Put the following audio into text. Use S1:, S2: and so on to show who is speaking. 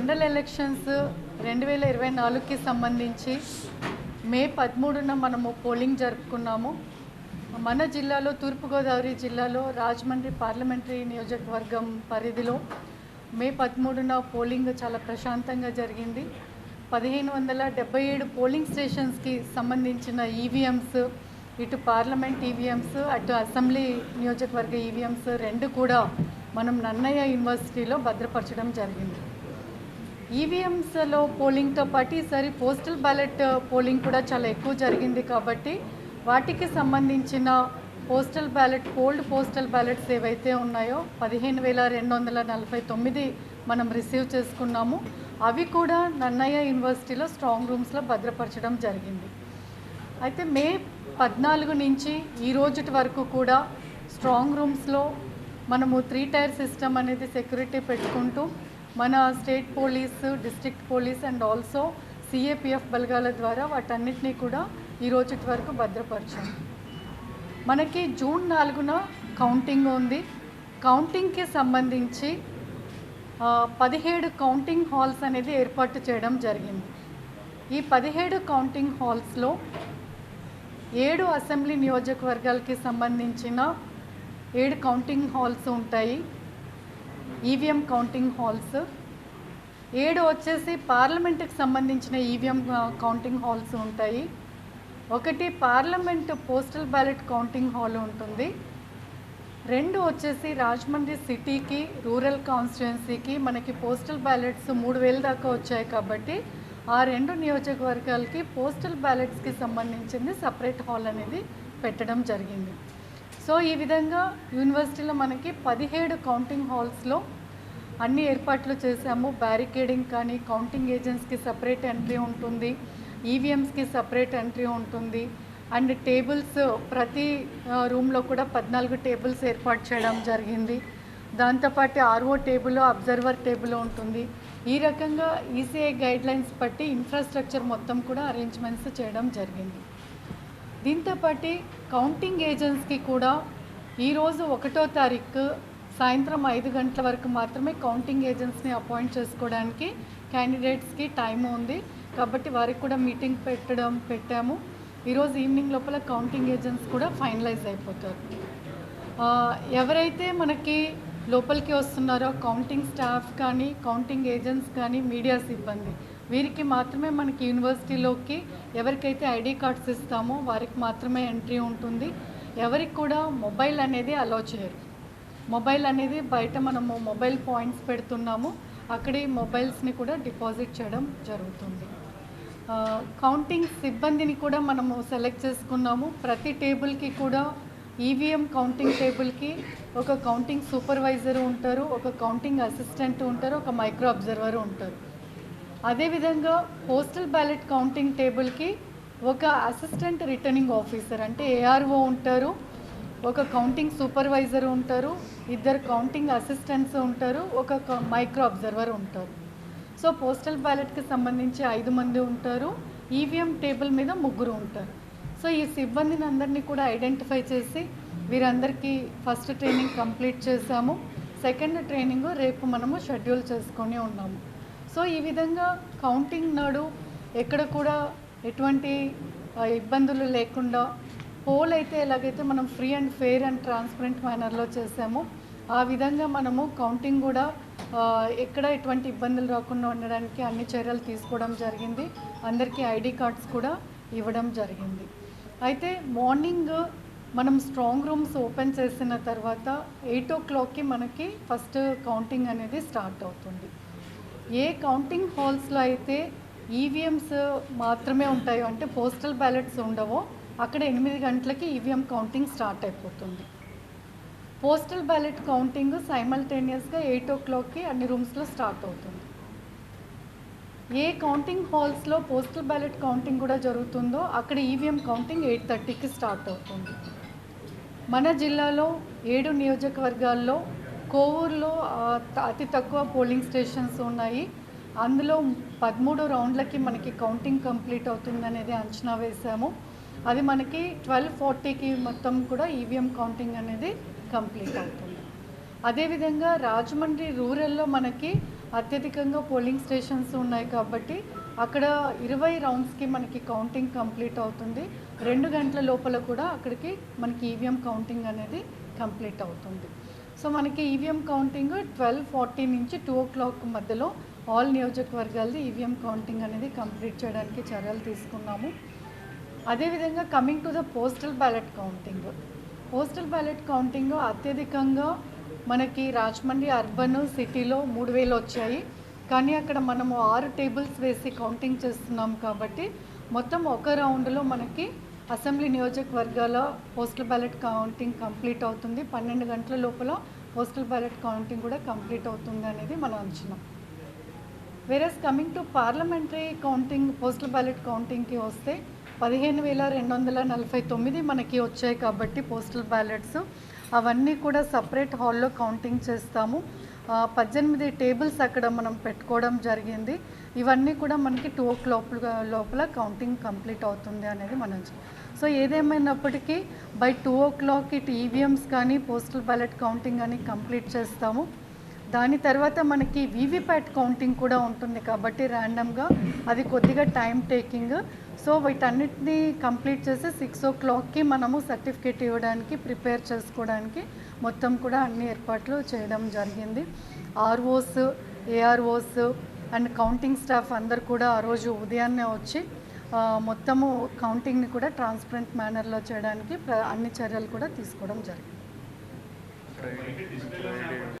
S1: General elections రెండు వేల ఇరవై నాలుగుకి సంబంధించి మే పదమూడున మనము పోలింగ్ జరుపుకున్నాము. మన జిల్లాలో తూర్పుగోదావరి జిల్లాలో రాజమండ్రి పార్లమెంటరీ నియోజకవర్గం పరిధిలో మే పదమూడున పోలింగ్ చాలా ప్రశాంతంగా జరిగింది. పదిహేను వందల డెబ్బై ఏడు పోలింగ్ స్టేషన్స్కి సంబంధించిన ఈవీఎంస్ ఇటు పార్లమెంట్ ఈవీఎంస్ అటు అసెంబ్లీ నియోజకవర్గ ఈవీఎంస్ రెండు కూడా మనం నన్నయ్య యూనివర్సిటీలో భద్రపరచడం జరిగింది. ఈవీఎంస్లో పోలింగ్తో పాటు ఈసారి పోస్టల్ బ్యాలెట్ పోలింగ్ కూడా చాలా ఎక్కువ జరిగింది కాబట్టి వాటికి సంబంధించిన postal ballot cold postal ballots ఏవైతే ఉన్నాయో పదిహేను వేల రెండు వందల నలభై తొమ్మిది మనం రిసీవ్ చేసుకున్నాము. అవి కూడా నన్నయ్య యూనివర్సిటీలో స్ట్రాంగ్ రూమ్స్లో భద్రపరచడం జరిగింది. అయితే మే పద్నాలుగు నుంచి ఈ రోజుటి వరకు కూడా స్ట్రాంగ్ రూమ్స్లో మనము త్రీ టైర్ సిస్టమ్ అనేది సెక్యూరిటీ పెట్టుకుంటూ మన state police district police and also CAPF బలగాల ద్వారా వాటన్నిటినీ కూడా ఈ రోజుటి వరకు భద్రపరిచాము మనకి జూన్ నాలుగున కౌంటింగ్ ఉంది. కౌంటింగ్కి సంబంధించి పదిహేడు కౌంటింగ్ హాల్స్ అనేది ఏర్పాటు చేయడం జరిగింది. ఈ పదిహేడు కౌంటింగ్ హాల్స్లో ఏడు అసెంబ్లీ నియోజకవర్గాలకి సంబంధించిన ఏడు కౌంటింగ్ హాల్స్ ఉంటాయి. ఈవీఎం కౌంటింగ్ హాల్స్ ఏడు వచ్చేసి పార్లమెంట్కి సంబంధించిన ఈవీఎం కౌంటింగ్ హాల్స్ ఉంటాయి. ఒకటి parliament postal ballot counting hall ఉంటుంది. రెండు వచ్చేసి రాజమండ్రి సిటీకి రూరల్ కాన్స్టిట్యున్సీకి మనకి పోస్టల్ బ్యాలెట్స్ మూడు వేల దాకా వచ్చాయి కాబట్టి ఆ రెండు నియోజకవర్గాలకి పోస్టల్ బ్యాలెట్స్కి సంబంధించింది సపరేట్ హాల్ అనేది పెట్టడం జరిగింది. సో ఈ విధంగా యూనివర్సిటీలో మనకి పదిహేడు కౌంటింగ్ హాల్స్లో అన్ని ఏర్పాట్లు చేశాము. బ్యారికేడింగ్ కానీ కౌంటింగ్ ఏజెంట్స్కి సపరేట్ ఎంట్రీ ఉంటుంది. ఈవీఎంస్కి సపరేట్ ఎంట్రీ ఉంటుంది. అండ్ టేబుల్స్ ప్రతి రూమ్లో కూడా పద్నాలుగు టేబుల్స్ ఏర్పాటు చేయడం జరిగింది. దాంతోపాటు ఆర్ఓ టేబుల్ అబ్జర్వర్ టేబుల్ ఉంటుంది. ఈ రకంగా ఈసీఐ గైడ్లైన్స్ బట్టి ఇన్ఫ్రాస్ట్రక్చర్ మొత్తం కూడా అరేంజ్మెంట్స్ చేయడం జరిగింది. దీంతోపాటి కౌంటింగ్ ఏజెంట్స్కి కూడా ఈరోజు ఒకటో తారీఖు సాయంత్రం ఐదు గంటల వరకు మాత్రమే కౌంటింగ్ ఏజెంట్స్ని అపాయింట్ చేసుకోవడానికి క్యాండిడేట్స్కి టైం ఉంది. కాబట్టి వారికి కూడా మీటింగ్ పెట్టడం పెట్టాము. ఈరోజు ఈవినింగ్ లోపల కౌంటింగ్ ఏజెంట్స్ కూడా ఫైనలైజ్ అయిపోతారు. ఎవరైతే మనకి లోపలికి వస్తున్నారో కౌంటింగ్ స్టాఫ్ కానీ కౌంటింగ్ ఏజెంట్స్ కానీ మీడియా సిబ్బంది వీరికి మాత్రమే మనకి యూనివర్సిటీలోకి ఎవరికైతే ఐడి కార్డ్స్ ఇస్తామో వారికి మాత్రమే ఎంట్రీ ఉంటుంది. ఎవరికి కూడా మొబైల్ అనేది అలో చేయరు. మొబైల్ అనేది బయట మనము మొబైల్ పాయింట్స్ పెడుతున్నాము. అక్కడే మొబైల్స్ని కూడా డిపాజిట్ చేయడం జరుగుతుంది. కౌంటింగ్ సిబ్బందిని కూడా మనము సెలెక్ట్ చేసుకున్నాము. ప్రతి టేబుల్కి కూడా ఈవీఎం కౌంటింగ్ టేబుల్కి ఒక కౌంటింగ్ సూపర్వైజర్ ఉంటారు ఒక కౌంటింగ్ అసిస్టెంట్ ఉంటారు ఒక మైక్రో అబ్జర్వర్ ఉంటారు. అదేవిధంగా పోస్టల్ బ్యాలెట్ కౌంటింగ్ టేబుల్కి ఒక అసిస్టెంట్ రిటర్నింగ్ ఆఫీసర్ అంటే ఏఆర్ఓ ఉంటారు ఒక కౌంటింగ్ సూపర్వైజర్ ఉంటారు ఇద్దరు కౌంటింగ్ అసిస్టెంట్స్ ఉంటారు ఒక మైక్రో అబ్జర్వర్ ఉంటారు. సో పోస్టల్ బ్యాలెట్కి సంబంధించి ఐదు మంది ఉంటారు ఈవీఎం టేబుల్ మీద ముగ్గురు ఉంటారు. సో ఈ సిబ్బందిని అందరినీ కూడా ఐడెంటిఫై చేసి వీరందరికీ ఫస్ట్ ట్రైనింగ్ కంప్లీట్ చేశాము. సెకండ్ ట్రైనింగ్ రేపు మనము షెడ్యూల్ చేసుకొని ఉన్నాము. సో ఈ విధంగా కౌంటింగ్ నాడు ఎక్కడ కూడా ఎటువంటి ఇబ్బందులు లేకుండా పోల్ అయితే ఎలాగైతే మనం free and fair and transparent మేనర్లో చేసామో ఆ విధంగా మనము కౌంటింగ్ కూడా ఎక్కడ ఎటువంటి ఇబ్బందులు రాకుండా ఉండడానికి అన్ని చర్యలు తీసుకోవడం జరిగింది. అందరికీ ఐడి కార్డ్స్ కూడా ఇవ్వడం జరిగింది. అయితే మార్నింగ్ మనం స్ట్రాంగ్ రూమ్స్ ఓపెన్ చేసిన తర్వాత ఎయిట్ ఓ క్లాక్కి మనకి ఫస్ట్ కౌంటింగ్ అనేది స్టార్ట్ అవుతుంది. ఏ కౌంటింగ్ హాల్స్లో అయితే ఈవీఎంస్ మాత్రమే ఉంటాయో అంటే పోస్టల్ బ్యాలెట్స్ ఉండవో అక్కడ ఎనిమిది గంటలకి ఈవీఎం కౌంటింగ్ స్టార్ట్ అయిపోతుంది. పోస్టల్ బ్యాలెట్ కౌంటింగ్ సైమల్టేనియస్గా ఎయిట్ ఓ క్లాక్కి అన్ని రూమ్స్లో స్టార్ట్ అవుతుంది. ఏ కౌంటింగ్ హాల్స్లో పోస్టల్ బ్యాలెట్ కౌంటింగ్ కూడా జరుగుతుందో అక్కడ ఈవీఎం కౌంటింగ్ ఎయిట్ థర్టీకి స్టార్ట్ అవుతుంది. మన జిల్లాలో ఏడు నియోజకవర్గాల్లో కోవూరులో అతి తక్కువ పోలింగ్ స్టేషన్స్ ఉన్నాయి. అందులో పదమూడు రౌండ్లకి మనకి కౌంటింగ్ కంప్లీట్ అవుతుందనేది అంచనా వేశాము. అది మనకి ట్వెల్వ్ ఫార్టీకి మొత్తం కూడా ఈవీఎం కౌంటింగ్ అనేది కంప్లీట్ అవుతుంది. అదేవిధంగా రాజమండ్రి రూరల్లో మనకి అత్యధికంగా పోలింగ్ స్టేషన్స్ ఉన్నాయి కాబట్టి అక్కడ ఇరవై రౌండ్స్కి మనకి కౌంటింగ్ కంప్లీట్ అవుతుంది. రెండు గంటల లోపల కూడా అక్కడికి మనకి ఈవీఎం కౌంటింగ్ అనేది కంప్లీట్ అవుతుంది. సో మనకి ఈవీఎం కౌంటింగ్ ట్వెల్వ్ ఫార్టీ నుంచి టూ ఓ క్లాక్ మధ్యలో ఆల్ నియోజకవర్గాలది ఈవీఎం కౌంటింగ్ అనేది కంప్లీట్ చేయడానికి చర్యలు తీసుకున్నాము. అదేవిధంగా coming to the postal ballot counting postal ballot counting అత్యధికంగా మనకి రాజమండ్రి అర్బన్ సిటీలో మూడు వేలు వచ్చాయి. కానీ అక్కడ మనము ఆరు టేబుల్స్ వేసి కౌంటింగ్ చేస్తున్నాం కాబట్టి మొత్తం ఒక రౌండ్లో మనకి అసెంబ్లీ నియోజకవర్గాల పోస్టల్ బ్యాలెట్ కౌంటింగ్ కంప్లీట్ అవుతుంది. పన్నెండు గంటల లోపల పోస్టల్ బ్యాలెట్ కౌంటింగ్ కూడా కంప్లీట్ అవుతుంది అనేది మన అంచనా. Whereas coming to parliamentary counting postal ballot కౌంటింగ్కి వస్తే పదిహేను వేల రెండు వందల నలభై తొమ్మిది మనకి వచ్చాయి కాబట్టి పోస్టల్ బ్యాలెట్స్ అవన్నీ కూడా సపరేట్ హాల్లో కౌంటింగ్ చేస్తాము. పద్దెనిమిది టేబుల్స్ అక్కడ మనం పెట్టుకోవడం జరిగింది. ఇవన్నీ కూడా మనకి టూ ఓ క్లాక్ లోపల కౌంటింగ్ కంప్లీట్ అవుతుంది అనేది మనం సో ఏదేమైనప్పటికీ బై టూ ఓ క్లాక్ ఇటు ఈవీఎంస్ కానీ పోస్టల్ బ్యాలెట్ కౌంటింగ్ కానీ కంప్లీట్ చేస్తాము. దాని తర్వాత మనకి వీవీప్యాట్ కౌంటింగ్ కూడా ఉంటుంది కాబట్టి ర్యాండమ్గా అది కొద్దిగా టైం టేకింగ్. సో వీటన్నిటిని కంప్లీట్ చేసి సిక్స్ ఓ క్లాక్కి మనము సర్టిఫికేట్ ఇవ్వడానికి ప్రిపేర్ చేసుకోవడానికి మొత్తం కూడా అన్ని ఏర్పాట్లు చేయడం జరిగింది. ROs AROs and counting staff అందరు కూడా ఆ రోజు ఉదయాన్నే వచ్చి మొత్తము కౌంటింగ్ని కూడా ట్రాన్స్పరెంట్ మేనర్లో చేయడానికి ప్ర- అన్ని చర్యలు కూడా తీసుకోవడం జరిగింది.